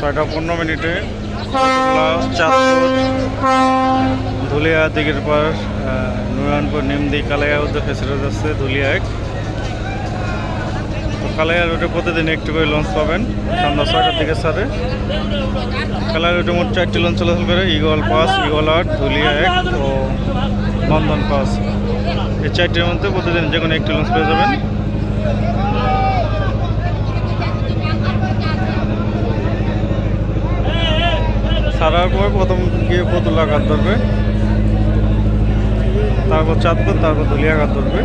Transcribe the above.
ছয়টা পনেরো মিনিটে। ধুলিয়া দিকের পর নুরানপুর, নিমদি, কালাইয়া উদ্যোগ ফেসিলিটি যাচ্ছে ধুলিয়া এক। তো কালাইয়া রুটে প্রতিদিন একটু করে লঞ্চ পাবেন। সন্ধ্যা ছয়টার দিকে সারে কালাইয়া রুটে মোট চারটি লঞ্চ চলাচল করে, ইগল পাস, ইগল আট, ধুলিয়া এক ও নন্দন পাস। এই চারটির মধ্যে প্রতিদিন যে কোনো একটি লঞ্চ পেয়ে যাবেন। ছাড়ার পর প্রথম গিয়ে পতুলা ঘাত ধরবে। তারপর চাঁদপুর তারপর ধুলিয়া ঘাত ধরবে।